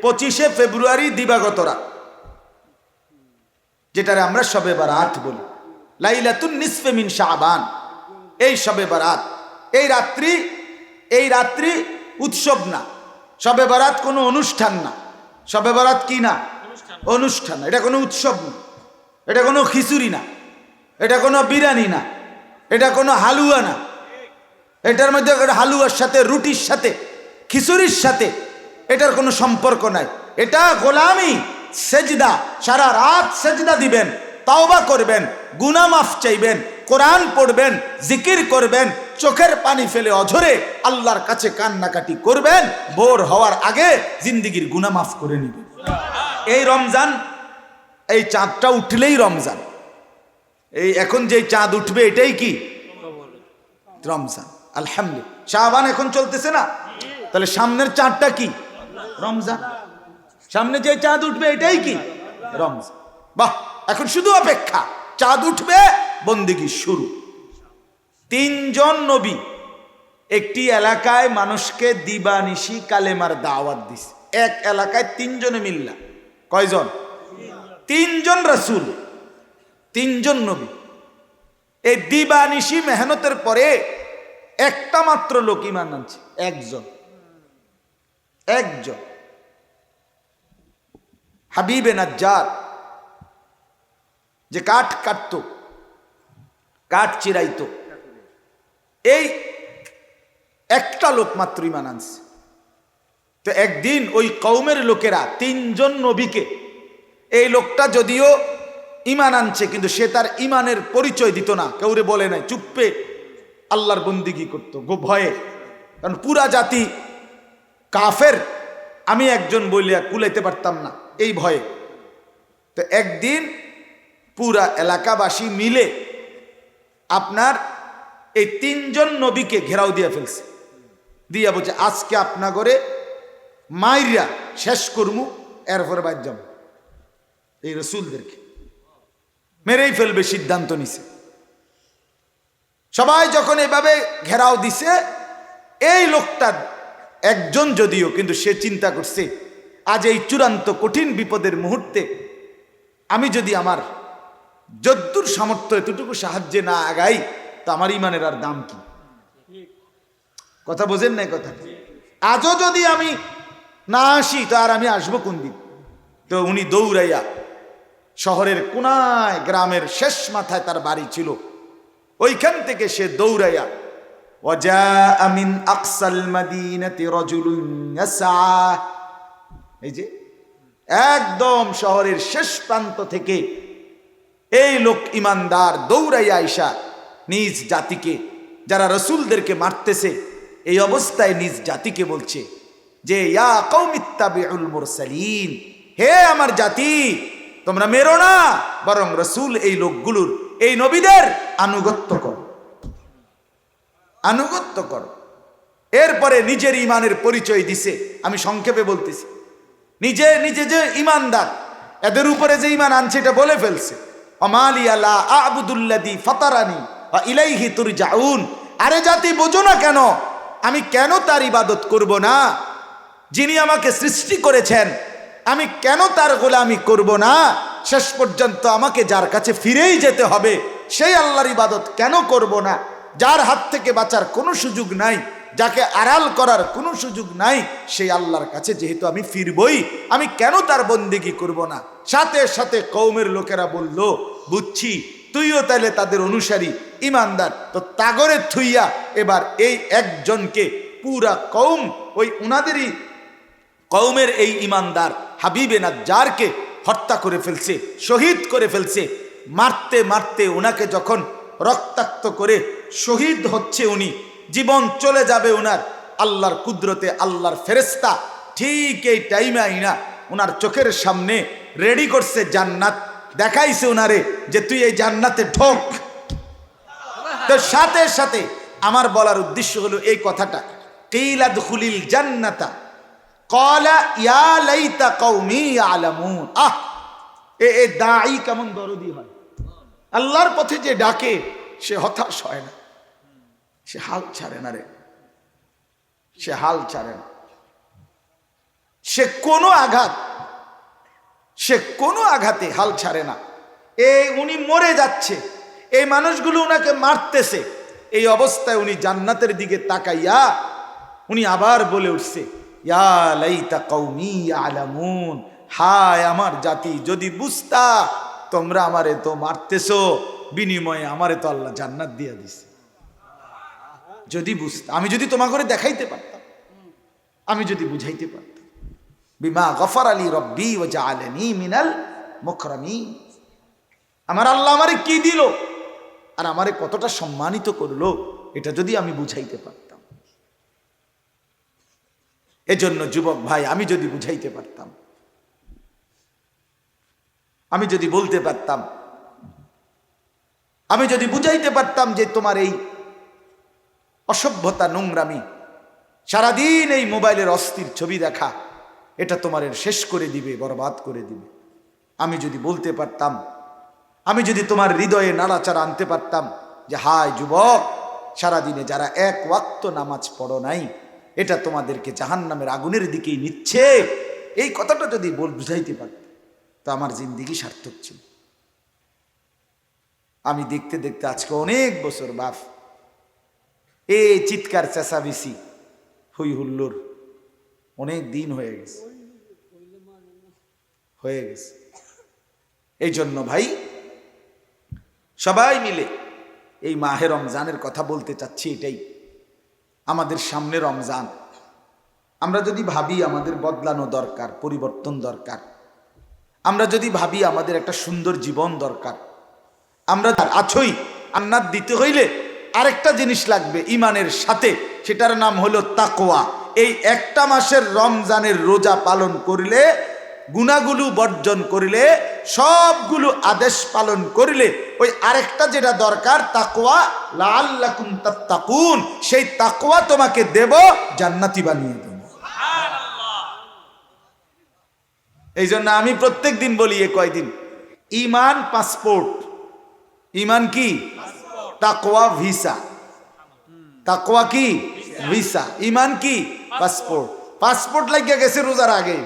পঁচিশে ফেব্রুয়ারি দিবাগত রাত। যেটারে আমরা সবে বারাত বলি। লাইলাতুন নিসফে মিন শাবান। এই সবে বারাত। এই রাত্রি এই রাত্রি উৎসব না। সবে বারাত কোনো অনুষ্ঠান না। সবে বারাত কি না? অনুষ্ঠান। এটা কোনো উৎসব না। এটা কোনো খিচুড়ি না। এটা কোনো বিরিয়ানি না। এটা কোনো হালুয়া না। এটার মধ্যে একটা হালুয়ার সাথে রুটির সাথে খিচুড়ির সাথে এটার কোনো সম্পর্ক নাই। এটা গোলামি, সেজদা, সারা রাত সেজদা দিবেন, তাওবা করবেন গুনা মাফ চাইবেন, কোরআন পড়বেন, জিকির করবেন, চোখের পানি ফেলে অঝরে আল্লাহর কাছে কান্নাকাটি করবেন, ভোর হওয়ার আগে জিন্দিগির গুনা মাফ করে নিবেন। এই রমজান, এই চাঁদটা উঠলেই রমজান। এই এখন যে চাঁদ উঠবে এটাই কি? রমজান। আলহামদুলিল্লাহ। শাহবান এখন চলতেছে না? তাহলে সামনের চাঁদটা কি? রমজান। সামনে যে চাঁদ উঠবে, এটাই কি? রমজান। বাহ, এখন শুধু অপেক্ষা। চাঁদ উঠবে, বন্দিগি শুরু। তিনজন নবী একটি এলাকায় মানুষকে দিবানিশি কালেমার দাওয়াত দিছে। এক এলাকায় তিনজনে মিল্লা। কয়জন? তিনজন রাসুল, তিনজন নবী। এই দিবানিশি মেহনতের পরে একটা মাত্র লোক ইমান আনছে। একজন। একজন। হাবিবে নাজ্জার। যে কাঠ কাটতো, কাঠ চিরাইতো। এই একটা লোক মাত্র ইমান আনছে। তো একদিন ওই কৌমের লোকেরা, তিনজন নবীকে, এই লোকটা যদিও ইমান আনছে, কিন্তু সে তার ইমানের পরিচয় দিত না। কেউরে বলে নাই চুপ্পে আল্লাহর বন্দিগি করতো, গো ভয়ে। কারণ পুরা জাতি কাফের। আমি একজন বলিয়া কুলাইতে পারতাম না। এই ভয়ে। তো একদিন পুরা এলাকাবাসী মিলে আপনার এই তিনজন নবীকে ঘেরাও দিয়ে ফেলছে। দিয়া বলছে, আজকে আপনা করে মাইরা শেষ করমু, এরপরে বাদ যাব এই রসুলদেরকে মেরেই ফেলবে, সিদ্ধান্ত নিছে। সবাই যখন এভাবে ঘেরাও দিছে, এই লোকটা একজন যদিও, কিন্তু সে চিন্তা করছে আজ এই চূড়ান্ত কঠিন বিপদের মুহূর্তে আমি যদি আমার যদ্দুর সামর্থ্য এতটুকু সাহায্যে না আগাই তো আমার ইমানের আর দাম কি কথা বোঝেন না কথা আজও যদি আমি না আসি তো আর আমি আসবো কোন দিন তো উনি দৌড়াইয়া শহরের কোনায় গ্রামের শেষ মাথায় তার বাড়ি ছিল ওইখান থেকে সে দৌড়াইয়া وجاء من أقصى المدينة رجل يسعى এই যে, একদম শহরের শেষ প্রান্ত থেকে এই লোক ইমানদার দৌড়াইয়া আইসা নিজ জাতিকে, যারা রসুলদেরকে মারতেছে, এই অবস্থায় নিজ জাতিকে বলছে যে, ইয়া কৌমিত্তাবিউল মুরসালিন, হে আমার জাতি, তোমরা মেরো না, বরং রসুল এই লোকগুলোর, এই নবীদের আনুগত্য কর। আনুগত্য কর। এরপরে নিজের ইমানের পরিচয় দিছে, আমি সংক্ষেপে বলতেছি। নিজে নিজে যে ইমানদার, এদের উপরে যে ইমান আনছে এটা বলে ফেলছে। অমালি আল্লাহ আবুদুল্লাদি ফতারানি ইলাইহি তুর জাউন আরে জাতি, বোঝো না কেন, আমি কেন তার ইবাদত করব না? যিনি আমাকে সৃষ্টি করেছেন, আমি কেন তার গোলামি করব না? শেষ পর্যন্ত আমাকে যার কাছে ফিরেই যেতে হবে, সেই আল্লাহর ইবাদত কেন করব না? যার হাত থেকে বাঁচার কোনো সুযোগ নাই। যাকে আড়াল করার কোনো সুযোগ নাই, সেই আল্লাহর কাছে যেহেতু আমি ফিরবই, আমি কেন তার বন্দিগি করব না? সাথে সাথে কৌমের লোকেরা বলল, বুঝছি, তুইও তাহলে তাদের অনুসারী, ইমানদার। তো তাগরে থুইয়া এবার এই একজনকে পুরা কৌম ওই উনাদেরই কৌমের এই ইমানদার হাবিবে নাজ্জারকে হত্যা করে ফেলছে, শহীদ করে ফেলছে। মারতে মারতে ওনাকে যখন রক্তাক্ত করে শহীদ হচ্ছে উনি জীবন চলে যাবে ওনার আল্লাহর কুদরতে, আল্লাহর ফেরেস্তা ঠিক এই টাইমে আইনা ওনার চোখের সামনে রেডি করছে জান্নাত। দেখাইছে ওনারে যে তুই এই জান্নাতে ঢোক। তো সাথে সাথে আমার বলার উদ্দেশ্য হলো এই কথাটা কিলাদ খুলিল জান্নাতা, কলা ইয়া লাইতা কৌমি আলামুন আহ, এ এ দাই কেমন দরদি হয়। আল্লাহর পথে যে ডাকে, সে হতাশ হয় না। সে হাল ছাড়ে না রে। সে হাল ছাড়ে না। সে কোনো আঘাত, সে কোনো আঘাতে হাল ছাড়ে না। এই উনি মরে যাচ্ছে, এই মানুষগুলো উনাকে মারতেছে, এই অবস্থায় উনি জান্নাতের দিকে তাকাইয়া উনি আবার বলে উঠছে আলামুন হায় আমার জাতি, যদি বুঝতা তোমরা আমারে তো মারতেছো, বিনিময়ে আমারে তো আল্লাহ জান্নাত দিয়া দিছে। যদি বুঝতা আমি যদি তোমা করে দেখাইতে পারতাম। আমি যদি বুঝাইতে পারতাম। বিমা গফর আলী রব্বি ও জাআলানি মিনাল মুকরামি আমার আল্লাহ আমারে কি দিল? আর আমারে কতটা সম্মানিত করল? এটা যদি আমি বুঝাইতে পারতাম। এজন্য যুবক ভাই, আমি যদি বুঝাইতে পারতাম। আমি যদি বলতে পারতাম। আমি যদি বুঝাইতে পারতাম যে তোমার এই অসভ্যতা, নোংরামি। সারাদিন এই মোবাইলের অস্থির ছবি দেখা, এটা তোমার শেষ করে দিবে, বরবাদ করে দিবে। আমি যদি বলতে পারতাম, আমি যদি তোমার হৃদয়ে নাড়াচাড়া আনতে পারতাম যে, হায় যুবক, সারাদিনে যারা এক ওয়াক্ত নামাজ পড়ো নাই, এটা তোমাদেরকে জাহান নামের আগুনের দিকেই নিচ্ছে। এই কথাটা যদি বল, বুঝাইতে পারত, তো আমার জিন্দিগি সার্থক ছিল। আমি দেখতে দেখতে আজকে অনেক বছর বাপ এই চিৎকার চেঁচাবেশি হুই হুল্লোর অনেক দিন হয়ে গেছে। হয়ে গেছে। এই জন্য ভাই, সবাই মিলে এই মাহে রমজানের কথা বলতে চাচ্ছি এটাই। আমাদের সামনে রমজান। আমরা যদি ভাবি আমাদের বদলানো দরকার, পরিবর্তন দরকার, আমরা যদি ভাবি আমাদের একটা সুন্দর জীবন দরকার, আমরা আছই, আন্নাত দিতে হইলে আরেকটা জিনিস লাগবে ইমানের সাথে, সেটার নাম হলো তাকোয়া এই একটা মাসের রমজানের রোজা পালন করিলে, গুণাগুলো বর্জন করিলে, সবগুলো আদেশ পালন করিলে, ওই আরেকটা যেটা দরকার তাকোয়া লাল লাল্লাকুম তাকুন সেই তাকোয়া তোমাকে দেব, জান্নাতি বানিয়ে দেব। এই জন্য আমি প্রত্যেক দিন বলি এ কয়দিন? ইমান, পাসপোর্ট। ইমান কি? তাকোয়া ভিসা। তাকোয়া কি? ভিসা। ইমান কি? পাসপোর্ট। পাসপোর্ট লাগিয়ে গেছে রোজার আগে।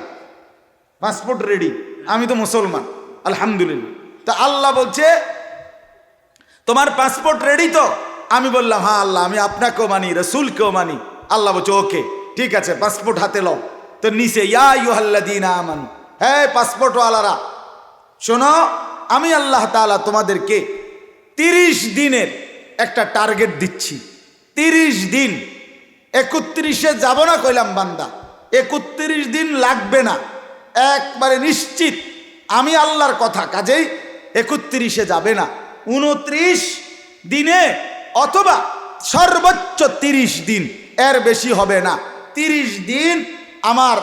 পাসপোর্ট রেডি আমি তো মুসলমান। আলহামদুলিল্লাহ। তা আল্লাহ বলছে, তোমার পাসপোর্ট রেডি তো? আমি বললাম হ্যাঁ আল্লাহ, আমি আপনাকেও মানি, রসুলকেও মানি। আল্লাহ বলছে, ওকে, ঠিক আছে, পাসপোর্ট হাতে লও। তো নিচে, ইয়া ইউহাল্লাদিন আমান। হ্যাঁ পাসপোর্টওয়ালারা, শোনো, আমি আল্লাহ তাআলা তোমাদেরকে তিরিশ দিনের একটা টার্গেট দিচ্ছি। তিরিশ দিন, একত্রিশে যাব না কইলাম বান্দা, একত্রিশ দিন লাগবে না। একবারে নিশ্চিত, আমি আল্লাহর কথা, কাজেই একত্রিশে যাবে না। উনত্রিশ দিনে অথবা সর্বোচ্চ তিরিশ দিন, এর বেশি হবে না। তিরিশ দিন আমার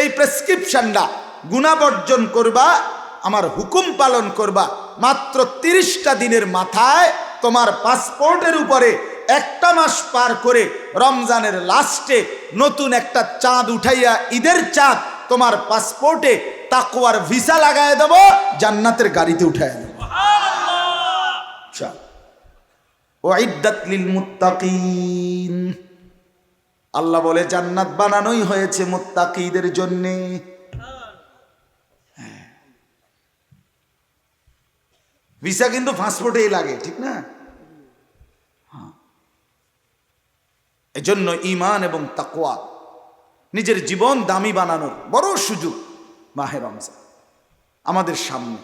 এই প্রেসক্রিপশনটা গুণাবর্জন করবা, আমার হুকুম পালন করবা, মাত্র তিরিশটা দিনের মাথায় তোমার পাসপোর্টের উপরে একটা মাস পার করে রমজানের লাস্টে নতুন একটা চাঁদ উঠাইয়া ঈদের চাঁদ তোমার পাসপোর্টে তাকুয়ার ভিসা লাগায় দেব জান্নাতের গাড়িতে উঠায় দেব। মুত্তাকিন। আল্লাহ বলে জান্নাত বানানোই হয়েছে মুত্তাকিদের জন্যে। ভিসা কিন্তু পাসপোর্টেই লাগে, ঠিক না? হ্যাঁ। এজন্য ইমান এবং তাকোয়া নিজের জীবন দামি বানানোর বড় সুযোগ মাহে রমজান। আমাদের সামনে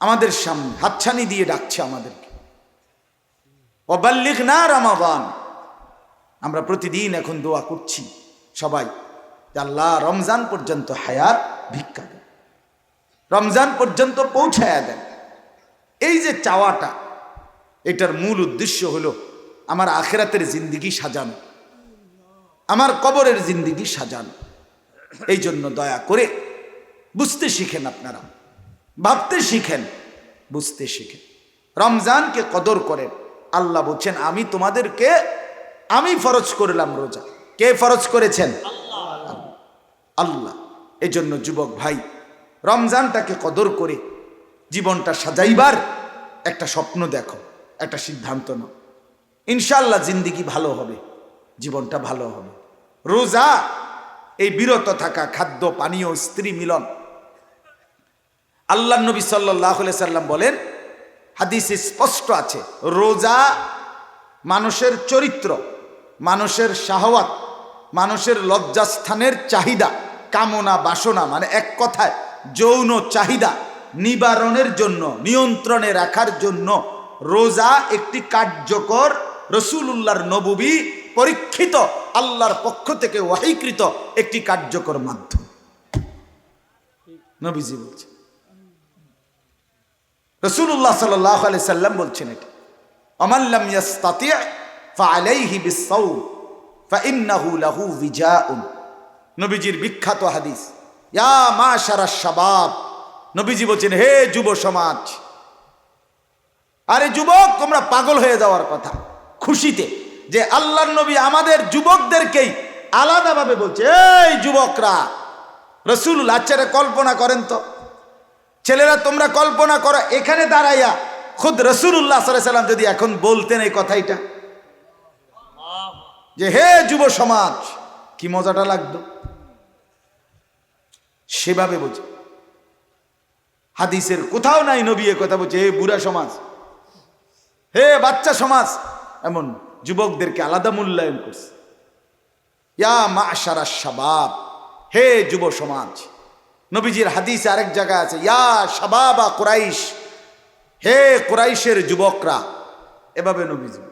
আমাদের সামনে হাতছানি দিয়ে ডাকছে আমাদেরকে। অবাল্লিক না রামাবান আমরা প্রতিদিন এখন দোয়া করছি সবাই আল্লাহ রমজান পর্যন্ত হায়ার ভিক্ষা দেন। রমজান পর্যন্ত পৌঁছায়া দেন। এই যে চাওয়াটা, এটার মূল উদ্দেশ্য হলো আমার আখেরাতের জিন্দিগি সাজানো, আমার কবরের জিন্দিগি সাজানো। এই জন্য দয়া করে বুঝতে শিখেন আপনারা, ভাবতে শিখেন, বুঝতে শিখেন। রমজানকে কদর করেন, আল্লাহ বলছেন, আমি তোমাদেরকে, আমি ফরজ করলাম রোজা। কে ফরজ করেছেন? আল্লাহ। এই জন্য যুবক ভাই, রমজানটাকে কদর করে জীবনটা সাজাইবার একটা স্বপ্ন দেখো, একটা সিদ্ধান্ত নাও। ইনশাল্লাহ জিন্দিগি ভালো হবে, জীবনটা ভালো হবে। রোজা, এই বিরত থাকা খাদ্য, পানীয়, স্ত্রী মিলন। আল্লাহ নবী সাল্লাহ সাল্লাম বলেন, হাদিসে স্পষ্ট আছে, রোজা মানুষের চরিত্র, মানুষের শাহওয়াত, মানুষের লজ্জাস্থানের চাহিদা, কামনা, বাসনা মানে এক কথায় যৌন চাহিদা নিবারণের জন্য, নিয়ন্ত্রণে রাখার জন্য রোজা একটি কার্যকর রসুল্লাহর নবুবী পরীক্ষিত, আল্লাহর পক্ষ থেকে ওয়াহিকৃত একটি কার্যকর মাধ্যম। নবীজি বলছে রসুল্লাহ সাল্লাহ সাল্লাম বলছেন এটা। নবীজির বিখ্যাত হাদিস, ইয়া মাশারা শাবাব নবীজি বলছেন, হে যুব সমাজ, আরে যুবক, তোমরা পাগল হয়ে যাওয়ার কথা, খুশিতে, যে আল্লাহর নবী আমাদের যুবকদেরকেই আলাদাভাবে বলছে, এই যুবকরা রসুল আচ্ছারে কল্পনা করেন তো, ছেলেরা তোমরা কল্পনা করো, এখানে দাঁড়াইয়া খুদ রসুল্লাহ সাল্লাম যদি এখন বলতেন এই কথাইটা। যে হে যুব সমাজ, কি মজাটা লাগতো? সেভাবে বলছে। হাদিসের কোথাও নাই নবী এ কথা বলছে, হে বুড়া সমাজ, হে বাচ্চা সমাজ। এমন যুবকদেরকে আলাদা মূল্যায়ন করছে। ইয়া মা সারা শাবাব, হে যুব সমাজ, নবীজির হাদিস আরেক জায়গায় আছে, ইয়া শাবাবা কোরাইশ, হে কোরাইশের যুবকরা। এভাবে নবীজি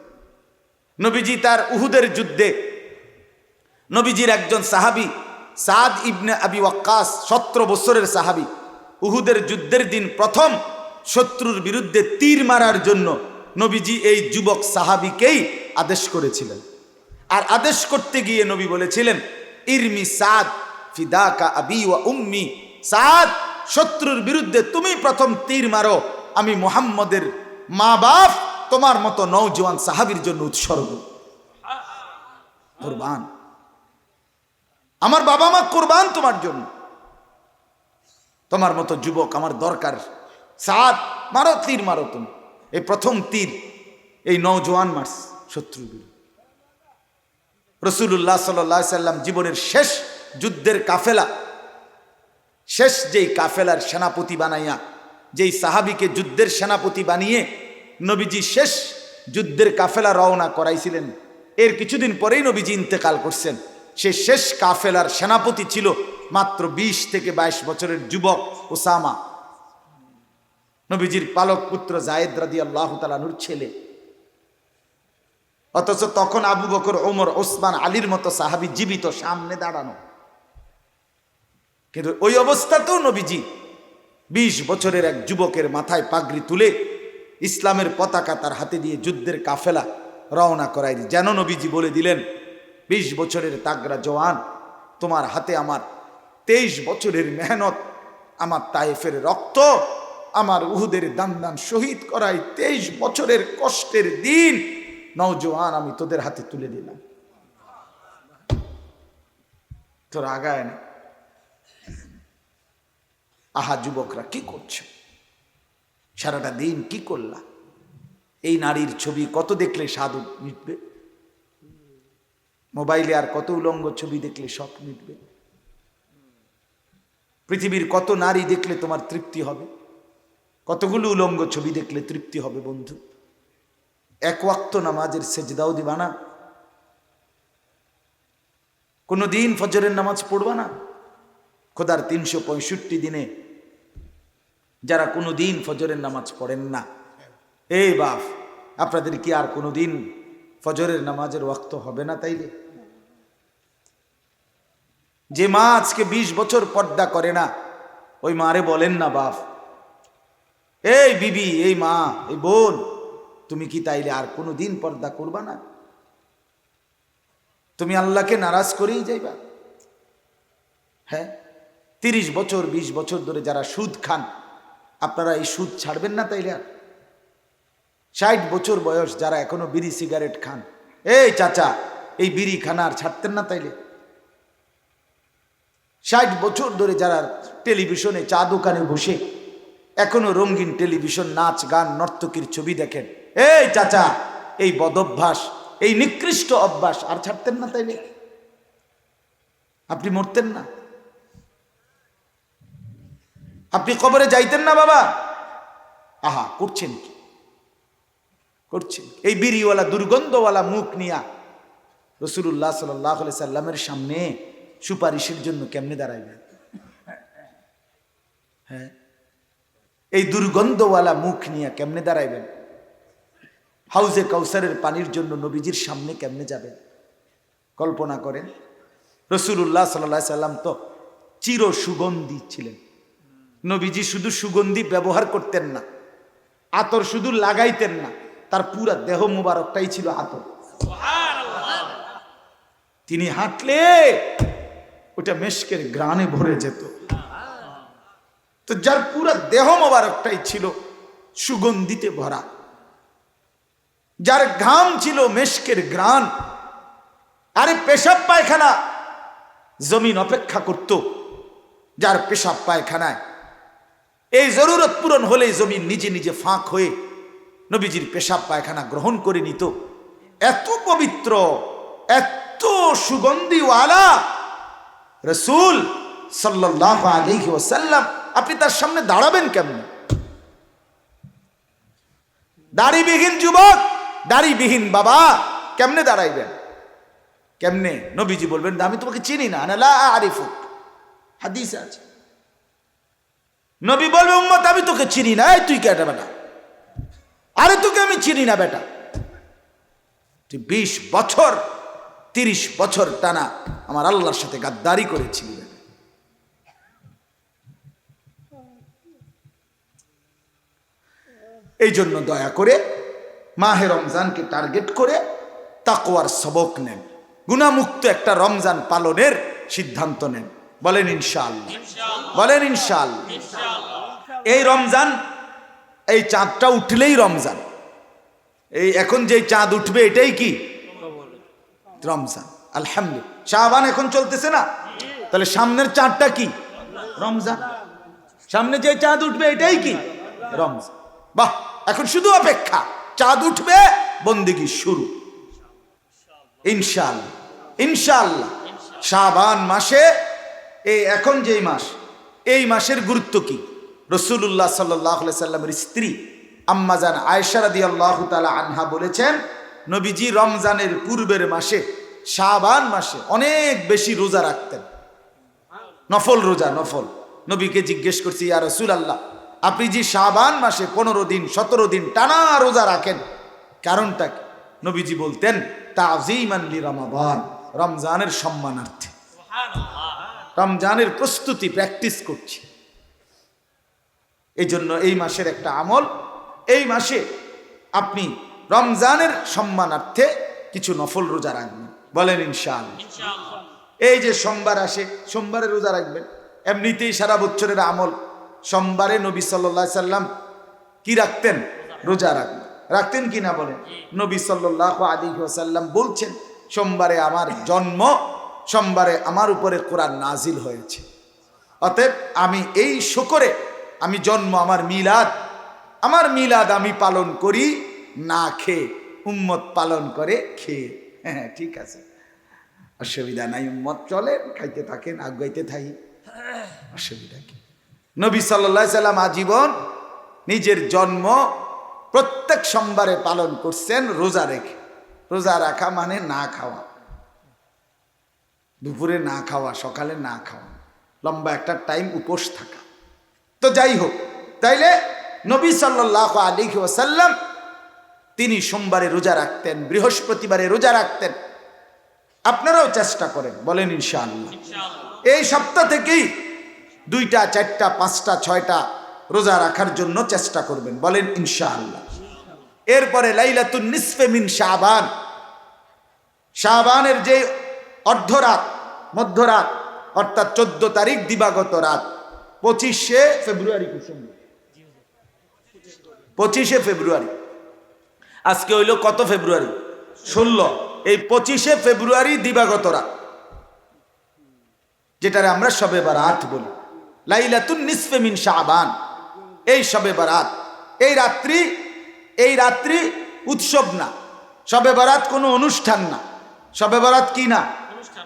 নবীজি তার উহুদের যুদ্ধে, নবীজির একজন সাহাবি, সাদ ইবনে আবি ওয়াক্কাস, সতেরো বছরের সাহাবি উহুদের যুদ্ধের দিন প্রথম শত্রুর বিরুদ্ধে তীর মারার জন্য নবীজি এই যুবক সাহাবিকেই আদেশ করেছিলেন। আর আদেশ করতে গিয়ে নবী বলেছিলেন, ইরমি সাদ ফিদাকা আবি ওয়া উম্মি। সাদ, শত্রুর বিরুদ্ধে তুমি প্রথম তীর মারো। আমি মোহাম্মদের মা বাপ তোমার মতো নৌজওয়ান সাহাবির জন্য উৎসর্গ। কোরবান। আমার বাবা মা কোরবান তোমার জন্য। তোমার মতো যুবক আমার দরকার। সাত, মারো তীর, মারো তুমি। এই প্রথম তীর, এই নৌজওয়ান মার্স বিরুদ্ধে রসুল্লাহ সাল্লাম জীবনের শেষ যুদ্ধের কাফেলা, শেষ যেই কাফেলার সেনাপতি বানাইয়া, যেই সাহাবিকে যুদ্ধের সেনাপতি বানিয়ে নবীজি শেষ যুদ্ধের কাফেলা রওনা করাইছিলেন। এর কিছুদিন পরেই নবীজি ইন্তেকাল করছেন। সে শেষ কাফেলার সেনাপতি ছিল মাত্র ২০ থেকে ২২ বছরের যুবক ওসামা, নবীজির পালক পুত্র জায়েদ রাদি আল্লাহ তালানুর ছেলে। অথচ তখন আবু বকর, ওমর, ওসমান, আলীর মতো সাহাবি জীবিত সামনে দাঁড়ানো। কিন্তু ওই অবস্থাতেও নবীজি বিশ বছরের এক যুবকের মাথায় পাগড়ি তুলে ইসলামের পতাকা তার হাতে দিয়ে যুদ্ধের কাফেলা রওনা দিই যেন নবীজি বলে দিলেন, বিশ বছরের তাগরা জওয়ান, তোমার হাতে আমার তেইশ বছরের মেহনত, আমার তায়েফের রক্ত, আমার উহুদের দান দান শহীদ করাই তেইশ বছরের কষ্টের দিন। নওজোয়ান, আমি তোদের হাতে তুলে দিলাম। তোর আগায় না। আহা, যুবকরা, কি করছে? সারাটা দিন কি করলা? এই নারীর ছবি কত দেখলে সাধু মিটবে? মোবাইলে আর কত উলঙ্গ ছবি দেখলে সব মিটবে? পৃথিবীর কত নারী দেখলে তোমার তৃপ্তি হবে? কতগুলো উলঙ্গ ছবি দেখলে তৃপ্তি হবে বন্ধু? এক ওয়াক্ত নামাজের সেজদাও দিবা না? কোনো দিন ফজরের নামাজ পড়বা না? খোদার তিনশো পঁয়ষট্টি দিনে যারা কোনো দিন ফজরের নামাজ পড়েন না। এই বাপ, আপনাদের কি আর কোনো দিন ফজরের নামাজের ওয়াক্ত হবে না তাইলে? যে মা আজকে ২০ বছর পর্দা করে না, ওই মারে বলেন না বাপ। এই বিবি, এই মা, এই বোন, তুমি কি তাইলে আর কোনো দিন পর্দা করবা না? তুমি আল্লাহকে নারাজ করেই যাইবা। হ্যাঁ তিরিশ বছর ২০ বছর ধরে যারা সুদ খান, আপনারা এই সুদ ছাড়বেন না তাইলে আর? ষাট বছর বয়স যারা এখনও বিড়ি সিগারেট খান, এই চাচা, এই বিড়ি খানা আর ছাড়তেন না তাইলে? ষাট বছর ধরে যারা টেলিভিশনে চা দোকানে বসে, এখনও রঙিন টেলিভিশন, নাচ, গান, নর্তকীর ছবি দেখেন। এই চাচা, এই বদভ্যাস, এই নিকৃষ্ট অভ্যাস, আর ছাড়তেন না তাইলে? আপনি মরতেন না। আপনি কবরে যাইতেন না বাবা? আহা, করছেন কি? করছেন এই বিড়িওয়ালা, দুর্গন্ধওয়ালা মুখ নিয়া রসুল্লাহ সাল্লাহ সাল্লামের সামনে সুপারিশের জন্য কেমনে দাঁড়াইবেন হ্যাঁ? এই দুর্গন্ধওয়ালা মুখ নিয়ে কেমনে দাঁড়াইবেন? হাউজে কাউসারের পানির জন্য নবীজির সামনে কেমনে যাবেন? কল্পনা করেন রসুল্লাহ সাল্লাহ সাল্লাম তো চির সুগন্ধি ছিলেন। নবীজি শুধু সুগন্ধি ব্যবহার করতেন না আতর শুধু লাগাইতেন না তার পুরা দেহ মুবারকটাই ছিল আতর। তিনি হাঁটলে ওটা মেশকের গ্রানে ভরে যেত। তো যার পুরা দেহ মোবারকটাই ছিল সুগন্ধিতে ভরা। যার ঘাম ছিল মেশকের গ্রান। আরে পেশাব পায়খানা জমিন অপেক্ষা করত যার পেশাব পায়খানায়। এই জরুরত পূরণ হলে জমিন নিজে নিজে ফাঁক হয়ে নবীজির পেশাব পায়খানা গ্রহণ করে নিত। এত পবিত্র, এত সুগন্ধিওয়ালা রসুল সাল্লাহ আলহি ওসাল্লাম আপনি তার সামনে দাঁড়াবেন কেমন? দাড়িবিহীন যুবক, দাড়িবিহীন বাবা, কেমনে দাঁড়াইবেন? কেমনে? নবীজি বলবেন আমি তোমাকে চিনি না আরিফুক। হাদিস আছে। নবী বলবে, উম্মত, আমি তোকে চিনি না, এই তুই কেটা বেটা? আরে তোকে আমি চিনি না, বেটা? তুই বিশ বছর, তিরিশ বছর টানা আমার আল্লাহর সাথে গাদ্দারি করেছিলি। এই জন্য দয়া করে মাহে রমজানকে টার্গেট করে তাকওয়ার সবক নেন। গুণামুক্ত একটা রমজান পালনের সিদ্ধান্ত নেন। বলেন ইনশাআল্লাহ। বলেন ইনশাআল্লাহ। এই রমজান, এই চাঁদটা উঠলেই রমজান। এই এখন যে চাঁদ উঠবে এটাই কি? রমজান। আলহামদুলিল্লাহ। শাহবান এখন চলতেছে না? তাহলে সামনের চাঁদটা কি? রমজান। সামনে যে চাঁদ উঠবে, এটাই কি? রমজান। বাহ, এখন শুধু অপেক্ষা। চাঁদ উঠবে, বন্দিগি শুরু। ইনশাআল্লাহ ইনশাআল্লাহ। শাবান মাসে এই এখন যেই মাস, এই মাসের গুরুত্ব কি? রসুল্লাহ সাল্লাহ সাল্লামের স্ত্রী আম্মাজান আয়সারাদি আল্লাহ তালা আনহা বলেছেন, নবীজি রমজানের পূর্বের মাসে শাবান মাসে অনেক বেশি রোজা রাখতেন। নফল রোজা, নফল। নবীকে জিজ্ঞেস করছি, ইয়া রসুল আল্লাহ আপনি যে শাবান মাসে পনেরো দিন, সতেরো দিন টানা রোজা রাখেন, কারণটা নবীজি বলতেন তাজিমানলি রমাবান রমজানের সম্মানার্থে। রমজানের প্রস্তুতি প্র্যাকটিস করছি। এই জন্য এই মাসের একটা আমল, এই মাসে আপনি রমজানের সম্মানার্থে কিছু নফল রোজা রাখবেন। বলেন ইনশাল এই যে সোমবার আসে, সোমবারে রোজা রাখবেন। এমনিতেই সারা বছরের আমল, সোমবারে নবী সাল্লা সাল্লাম কি রাখতেন? রোজা রাখবেন। রাখতেন কি না বলেন? নবী সাল্লাহ আলী সাল্লাম বলছেন, সোমবারে আমার জন্ম, সোমবারে আমার উপরে কোরআন নাজিল হয়েছে। অতএব আমি এই শকরে আমি জন্ম, আমার মিলাদ আমার মিলাদ আমি পালন করি, না খেয়ে, উম্মত পালন করে খেয়ে। হ্যাঁ ঠিক আছে। অসুবিধা নাই, উম্মত চলেন খাইতে থাকেন আগাইতে থাকি। অসুবিধা কি? নবী সাল্লা সাল্লাম আজীবন নিজের জন্ম প্রত্যেক সোমবারে পালন করছেন রোজা রেখে। রোজা রাখা মানে না খাওয়া। দুপুরে না খাওয়া, সকালে না খাওয়া। লম্বা একটা টাইম উপোস থাকা। তো যাই হোক, তাইলে নবী সাল্লাহ আলী তিনি সোমবারে রোজা রাখতেন, বৃহস্পতিবারে রোজা রাখতেন। আপনারাও চেষ্টা করেন, বলেন ইনশাআল্লাহ। এই সপ্তাহ থেকেই দুইটা, চারটা, পাঁচটা, ছয়টা রোজা রাখার জন্য চেষ্টা করবেন, বলেন ইনশাআল্লাহ। এরপরে লাইলাতুন নিসফে মিন শাহবান শাহবানের যে অর্ধরাত, মধ্যরাত, অর্থাৎ চোদ্দ তারিখ দিবাগত রাত, পঁচিশে ফেব্রুয়ারি পঁচিশে ফেব্রুয়ারি। আজকে হইল কত ফেব্রুয়ারি? ষোলো। এই পঁচিশে ফেব্রুয়ারি দিবাগত রাত যেটারে আমরা সবে বারাত বলি। লাইলাতুন নিসফে মিন শাহবান এই সবে বারাত। এই রাত্রি এই রাত্রি উৎসব না। সবে বারাত কোনো অনুষ্ঠান না। সবে বারাত কি না?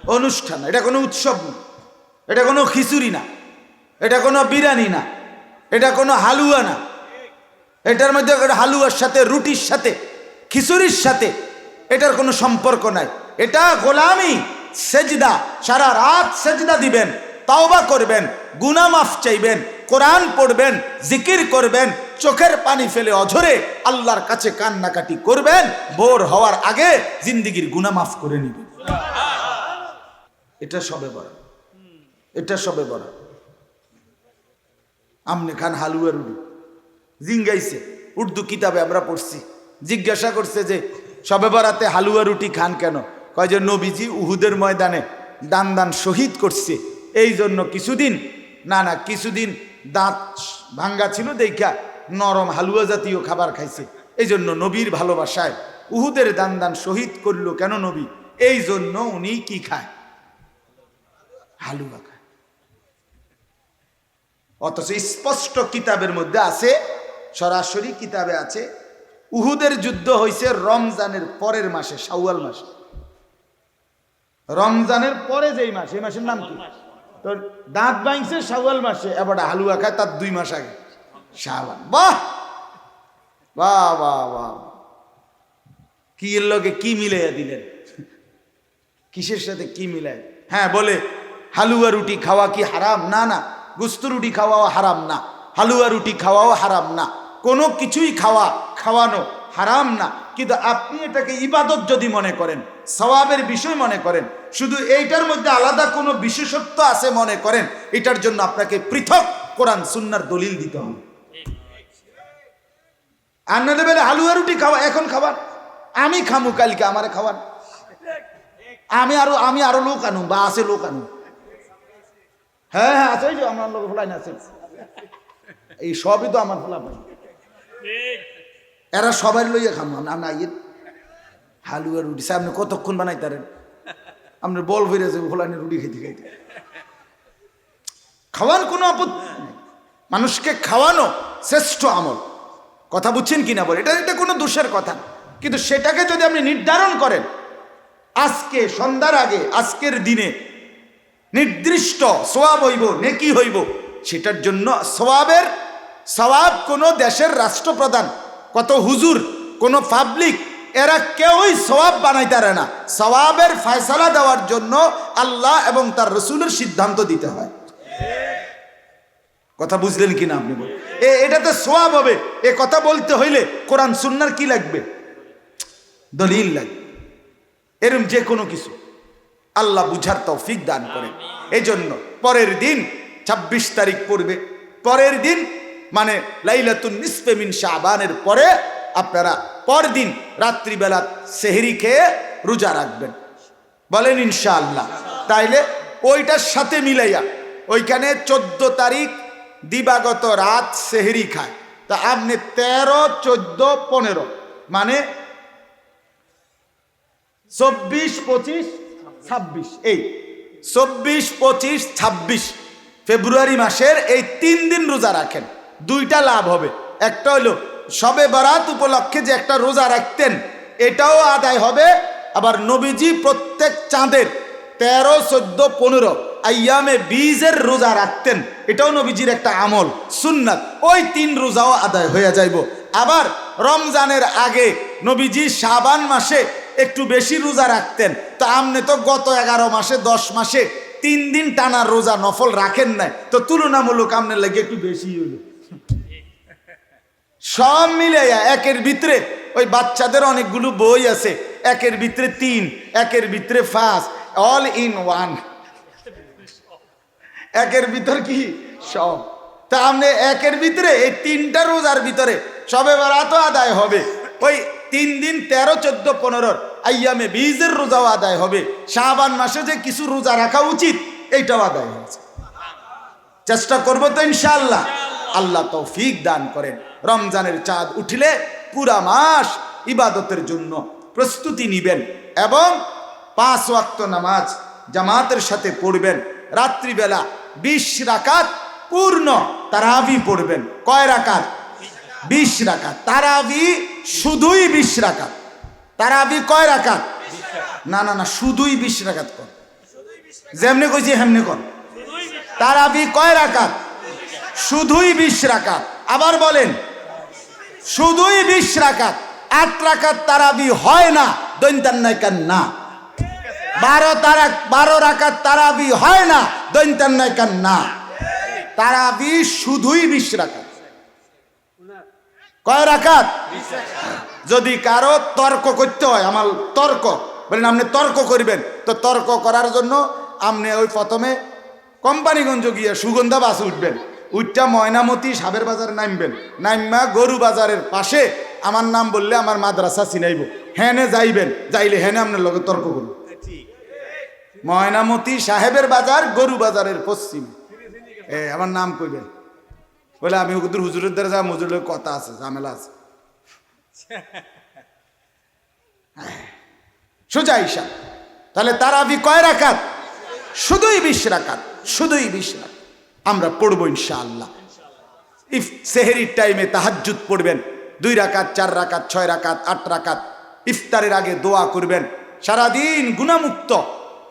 অনুষ্ঠান এটা কোনো উৎসব না। এটা কোনো খিচুড়ি না। এটা কোনো বিরিয়ানি না। এটা কোনো হালুয়া না। এটার মধ্যে হালুয়ার সাথে, রুটির সাথে, খিচুড়ির সাথে এটার কোনো সম্পর্ক নাই। এটা গোলামি, সেজদা, সারা রাত সেজদা দিবেন, তাওবা করবেন গুনা মাফ চাইবেন, কোরআন পড়বেন, জিকির করবেন, চোখের পানি ফেলে অঝরে আল্লাহর কাছে কান্নাকাটি করবেন, ভোর হওয়ার আগে জিন্দিগির গুনা মাফ করে নিবেন। এটা সবে বড় এটা সবে বড় আমনে খান হালুয়া রুডি জিঙ্গাইছে। উর্দু কিতাবে আমরা পড়ছি। জিজ্ঞাসা করছে যে সবে বরাতে হালুয়া রুটি খান কেন? কয় যে, নবীজি উহুদের ময়দানে দান দান শহীদ করছে। এই জন্য কিছুদিন, না না, কিছুদিন দাঁত ভাঙ্গা ছিল দেখা নরম হালুয়া জাতীয় খাবার খাইছে। এই জন্য নবীর ভালোবাসায় উহুদের দান দান শহীদ করল কেন নবী? এই জন্য উনি কি খায়? হালুয়া খায়। অথচ স্পষ্ট কিতাবের মধ্যে আছে, সরাসরি কিতাবে আছে উহুদের যুদ্ধ হয়েছে রমজানের পরের মাসে, শাওয়াল মাসে। রমজানের পরে যেই মাস, এই মাসের নাম কি? তোর দাঁত ভাঙছে শাওয়াল মাসে, এবার হালুয়া খায় তার দুই মাস আগে। শাওয়াল, বাহ! বাহ বাহ বাহ। কি এর লোকে কি মিলাইয়া দিলেন? কিসের সাথে কি মিলায়? হ্যাঁ বলে, হালুয়া রুটি খাওয়া কি হারাম? না না, গুস্ত রুটি খাওয়াও হারাম না। হালুয়া রুটি খাওয়াও হারাম না। কোনো কিছুই খাওয়া খাওয়ানো হারাম না। কিন্তু আপনি এটাকে ইবাদত যদি মনে করেন, সওয়াবের বিষয় মনে করেন, শুধু এইটার মধ্যে আলাদা কোনো বিশেষত্ব আছে মনে করেন, এটার জন্য আপনাকে পৃথক কোরআন, সুন্নার দলিল দিতে হবে। আর না হালুয়া রুটি খাওয়া, এখন খাবার? আমি খামু কালকে, আমারে খাবার আমি আরও আমি আরও লোক আনু বা আছে লোক আনু হ্যাঁ হ্যাঁ আছে আমার লোক ফলাইন আছে। এই সবই তো আমার ফলা পাই এরা সবাই লইয়া খাম। না ইয়ে হালুয়া রুটি। সে আপনি কতক্ষণ বানাইতারেন? আপনি বল ফিরে যাবে ফলাইনে রুটি খাইতে খাইতে। খাওয়ার কোনো আপত্তি। মানুষকে খাওয়ানো শ্রেষ্ঠ আমল। কথা বুঝছেন কিনা বলে? এটা এটা কোনো দোষের কথা। কিন্তু সেটাকে যদি আপনি নির্ধারণ করেন, আজকে, সন্ধ্যার আগে, আজকের দিনে নির্দিষ্ট সোয়াব হইব, নেকি হইব, সেটার জন্য সোয়াবের সওয়াব কোনো দেশের রাষ্ট্রপ্রধান কত হুজুর, কোন পাবলিক এরা কেউই সওয়াব বানাইতে পারে না। সওয়াবের ফয়সালা দেওয়ার জন্য আল্লাহ এবং তার রসুলের সিদ্ধান্ত দিতে হয়। কথা বুঝলেন কিনা আপনি? এ, এটাতে সোয়াব হবে। এ কথা বলতে হইলে কোরআন, সুন্নার কি লাগবে? দলিল লাগবে। এরম যে কোনো কিছু। আল্লাহ বুঝার তৌফিক দান করেন। এই জন্য পরের দিন ২৬ তারিখ পড়বে। পরের দিন মানে লাইলাতুন নিসফে মিন শাবানের পরে আপনারা পরদিন রাত্রিবেলা সেহরি খেয়ে রোজা রাখবেন। বলেন ইনশাআল্লাহ। তাইলে ওইটার সাথে মিলাইয়া ওইখানে চোদ্দ তারিখ দিবাগত রাত সেহরি খায়। তা আপনি তেরো, চোদ্দ, পনেরো মানে চব্বিশ, পঁচিশ, ছাব্বিশ। এই চব্বিশ, পঁচিশ, ছাব্বিশ ফেব্রুয়ারি মাসের এই তিন দিন রোজা রাখেন। দুইটা লাভ হবে। একটা হলো সবে বারাত উপলক্ষে যে একটা রোজা রাখতেন, এটাও আদায় হবে। আবার নবীজি প্রত্যেক চাঁদের তেরো, চোদ্দ, পনেরো আইয়ামে বীজের রোজা রাখতেন। এটাও নবীজির একটা আমল, সুন্নাত। ওই তিন রোজাও আদায় হয়ে যাইব। আবার রমজানের আগে নবীজি শাবান মাসে একটু বেশি রোজা রাখতেন। তা আপনি তো গত এগারো মাসে, দশ মাসে তিন দিন টানা রোজা নফল রাখেন নাই। তো তুলনামূলক আপনার লাগে একটু বেশি হইল। সব মিলে একের ভিতরে ওই বাচ্চাদের অনেকগুলো বই আছে, একের ভিতরে তিন, একের ভিতরে ফার্স্ট অল ইন ওয়ান একের ভিতর কি? সব। তা আপনি একের ভিতরে এই তিনটা রোজার ভিতরে সবে বেড়াতো আদায় হবে, ওই তিন দিন তেরো, চোদ্দ, পনেরোর আইয়ামে বীজের রোজাও আদায় হবে। শাহবান মাসে যে কিছু রোজা রাখা উচিত, এইটাও আদায় হয়েছে। চেষ্টা করব তো ইনশাআল্লাহ। আল্লাহ তৌফিক দান করেন। রমজানের চাঁদ উঠিলে পুরা মাস ইবাদতের জন্য প্রস্তুতি নিবেন এবং পাঁচ ওয়াক্ত নামাজ জামাতের সাথে পড়বেন। রাত্রিবেলা বিশ রাকাত পূর্ণ তারাবি পড়বেন। কয় রাকাত? বিশ রাকাত। তারাবি শুধুই বিশ রাকাত। তারাবি কয় রাকাত? না না না, শুধুই বিশ রাকাত কর। যেমনি কইছি হেমনি কর। তারাবি কয় রাকাত? শুধুই বিশ রাকাত। আবার বলেন শুধুই বিশ রাকাত। আট রাকাত তারাবি হয় না দৈন্তান নায়িকার না। বারো তারা, বারো রাকাত তারাবি হয় না দৈন্তান নায়িকার না। তারাবি শুধুই বিশ রাকাত। কয় রাকাত? যদি কারও তর্ক করতে হয়, আমার তর্ক, বলেন আপনি তর্ক করবেন, তো তর্ক করার জন্য আপনি ওই প্রথমে কোম্পানিগঞ্জ গিয়ে সুগন্ধা বাস উঠবেন। উঠটা ময়নামতি সাবের বাজারে নামবেন। নাইমা গরু বাজারের পাশে আমার নাম বললে আমার মাদ্রাসা চিনাইব হেনে যাইবেন, যাইলে হেনে আপনার লগে তর্ক করুন ময়নামতি সাহেবের বাজার, গরু বাজারের পশ্চিম। এ, আমার নাম কইবেন। বলে আমি হুজুর, হুজুরের দ্বারা যা মজুরের কথা আছে, ঝামেলা আছে। সোজা হিসাব তাহলে তারাবি কয় রাখাত শুধুই বিশ রাখাত শুধুই বিশ আমরা পড়ব ইনশাআল্লাহ। ইফ সেহেরির টাইমে তাহাজ্জুদ পড়বেন, দুই রাকাত, চার রাকাত, ছয় রাকাত, আট রাকাত, ইফতারের আগে দোয়া করবেন। সারাদিন গুণামুক্ত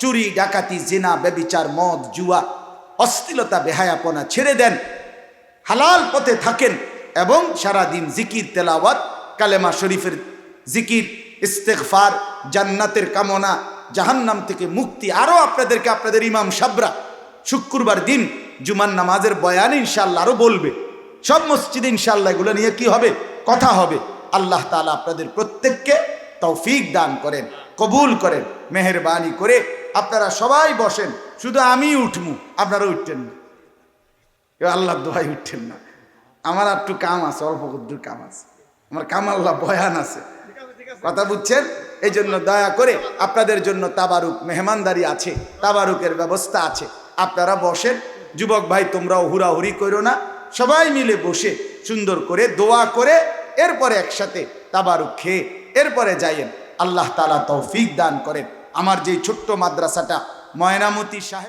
চুরি, ডাকাতি, জেনা বেবিচার মদ, জুয়া, অশ্লীলতা, বেহায়াপনা ছেড়ে দেন। হালাল পথে থাকেন এবং সারাদিন জিকির, তেলাওয়াত, কালেমা শরীফের জিকির, ইস্তেগফার, জান্নাতের কামনা, জাহান্নাম থেকে মুক্তি আরও আপনাদেরকে, আপনাদের ইমাম সাবরা, শুক্রবার দিন জুমার নামাজের বয়ান ইনশাল্লাহ আরও বলবে। সব মসজিদ ইনশাল্লাহ এগুলো নিয়ে কি হবে? কথা হবে। আল্লাহ তালা আপনাদের প্রত্যেককে তৌফিক দান করেন, কবুল করেন, মেহরবানি করে আপনারা সবাই বসেন। শুধু আমি উঠমু আপনারা উঠতেন না। কেউ আল্লাহ দোহাই উঠছেন না। আমার একটু কাম আছে, অল্প কদ্দুর কাম আছে। আমার কাম আল্লাহ বয়ান আছে। কথা বুঝছেন? এই জন্য দয়া করে আপনাদের জন্য তাবারুক মেহমানদারি আছে, তাবারুকের ব্যবস্থা আছে। আপনারা বসেন যুবক ভাই, তোমরাও হুড়াহুড়ি করো না। সবাই মিলে বসে সুন্দর করে দোয়া করে, এরপরে একসাথে তাবারুক খেয়ে, এরপরে যাইয়েন। আল্লাহ তালা তৌফিক দান করেন। আমার যেই ছোট্ট মাদ্রাসাটা, ময়নামতি সাহেব